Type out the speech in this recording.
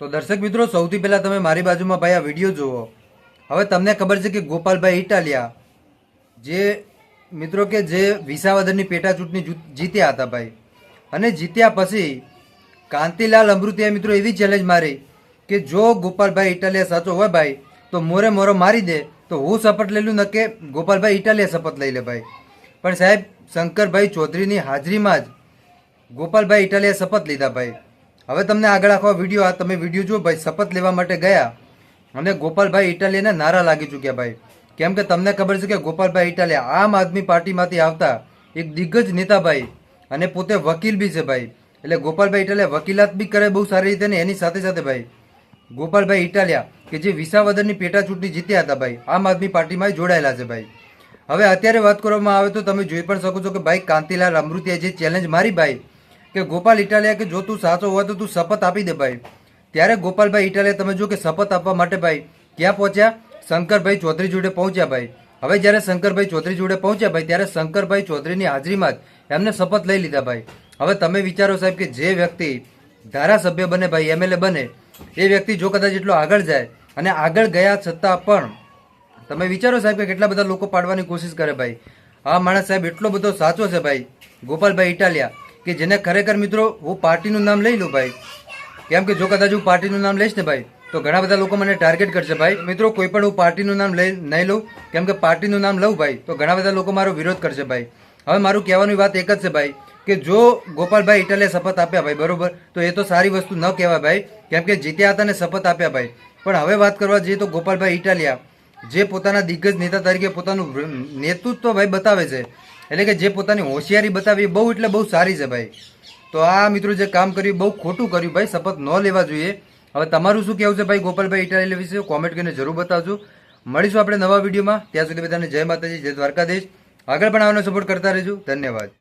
તો દર્શક મિત્રો, સૌથી પહેલાં તમે મારી બાજુમાં ભાઈ આ વીડિયો જુઓ. હવે તમને ખબર છે કે ગોપાલભાઈ ઇટાલિયા જે મિત્રો કે જે વિસાવદરની પેટા ચૂંટણી જીત્યા હતા ભાઈ. અને જીત્યા પછી કાંતિલાલ અમૃતિયા મિત્રો એવી ચેલેન્જ મારી કે જો ગોપાલભાઈ ઇટાલિયા સાચો હોય ભાઈ, તો મોરે મોરો મારી દે, તો હું શપથ લઈ લઉં ન કે ગોપાલભાઈ ઇટાલિયા શપથ લઈ લે ભાઈ. પણ સાહેબ, શંકરભાઈ ચૌધરીની હાજરીમાં જ ગોપાલભાઈ ઇટાલિયા શપથ લીધા ભાઈ. હવે તમને આગળ આખો વીડિયો આ તમે વીડિયો જો ભાઈ, શપથ લેવા માટે ગયા અને ગોપાલભાઈ ઇટાલિયાને નારા લાગી ચૂક્યા, ભાઈ. કેમ કે તમને ખબર છે કે ગોપાલભાઈ ઇટાલિયા આમ આદમી પાર્ટીમાંથી આવતા એક દિગ્ગજ નેતા, ભાઈ, અને પોતે વકીલ બી છે, ભાઈ. એટલે ગોપાલભાઈ ઇટાલિયા વકીલાત બી કરે બહુ સારી રીતે ને એની સાથે સાથે, ભાઈ, ગોપાલભાઈ ઇટાલિયા કે જે વિસાવદરની પેટા ચૂંટણી જીત્યા હતા, ભાઈ, આમ આદમી પાર્ટીમાં જોડાયેલા છે, ભાઈ. હવે અત્યારે વાત કરવામાં આવે તો તમે જોઈ પણ શકો છો કે, ભાઈ, કાંતિલાલ અમૃતિયા જે ચેલેન્જ મારી, ભાઈ કે ગોપાલ ઇટાલિયા કે જો તું સાચો હોય તો તું શપથ આપી દે ભાઈ. ત્યારે ગોપાલભાઈ ઇટાલિયા તમે જો કે શપથ આપવા માટે ભાઈ ક્યાં પહોંચ્યા? શંકરભાઈ ચૌધરી જોડે પહોંચ્યા ભાઈ. હવે જ્યારે શંકરભાઈ ચૌધરી જોડે પહોંચ્યા ભાઈ, ત્યારે શંકરભાઈ ચૌધરીની હાજરીમાં જ એમને શપથ લઈ લીધા ભાઈ. હવે તમે વિચારો સાહેબ કે જે વ્યક્તિ ધારાસભ્ય બને ભાઈ, એમએલએ બને, એ વ્યક્તિ જો કદાચ એટલો આગળ જાય અને આગળ ગયા છતાં પણ તમે વિચારો સાહેબ કે કેટલા બધા લોકો પાડવાની કોશિશ કરે ભાઈ. આ માણસ સાહેબ એટલો બધો સાચો છે ભાઈ. ગોપાલભાઈ ઇટાલિયા કે જેને ખરેખર મિત્રો, હું પાર્ટીનું નામ લઈ લઉં ભાઈ. કેમ કે જો કદાચ હું પાર્ટીનું નામ લઈશ ને ભાઈ, તો ઘણા બધા લોકો મને ટાર્ગેટ કરશે ભાઈ. મિત્રો, કોઈ પણ હું પાર્ટીનું નામ લઈ, નહીં લઉં, કેમ કે પાર્ટીનું નામ લઉં ભાઈ, તો ઘણા બધા લોકો મારો વિરોધ કરશે ભાઈ. હવે મારું કહેવાની વાત એક જ છે ભાઈ, કે જો ગોપાલભાઈ ઇટાલિયા શપથ આપ્યા ભાઈ, બરોબર, તો એ તો સારી વસ્તુ ન કહેવાય ભાઈ, કેમ કે જીત્યા હતા ને શપથ આપ્યા ભાઈ. પણ હવે વાત કરવા જઈએ તો ગોપાલભાઈ ઇટાલિયા, જે પોતાના દિગ્ગજ નેતા તરીકે પોતાનું નેતૃત્વ ભાઈ બતાવે છે. એટલે કે જે પોતાની હોશિયારી બતાવી બહુ એટલે બહુ સારી છે ભાઈ. તો આ મિત્રો જે કામ કર્યું બહુ ખોટું કર્યું ભાઈ, શપથ ન લેવા જોઈએ. હવે તમારું શું કહેવું છે ભાઈ, ગોપાલભાઈ ઇટાલી વિશે કોમેન્ટ કરીને જરૂર બતાવજો. મળીશું આપણે નવા વિડીયોમાં. ત્યાં સુધી બધાને જય માતાજી, જય દ્વારકાધીશ. આગળ પણ આવવાનો સપોર્ટ કરતા રહેજો. ધન્યવાદ.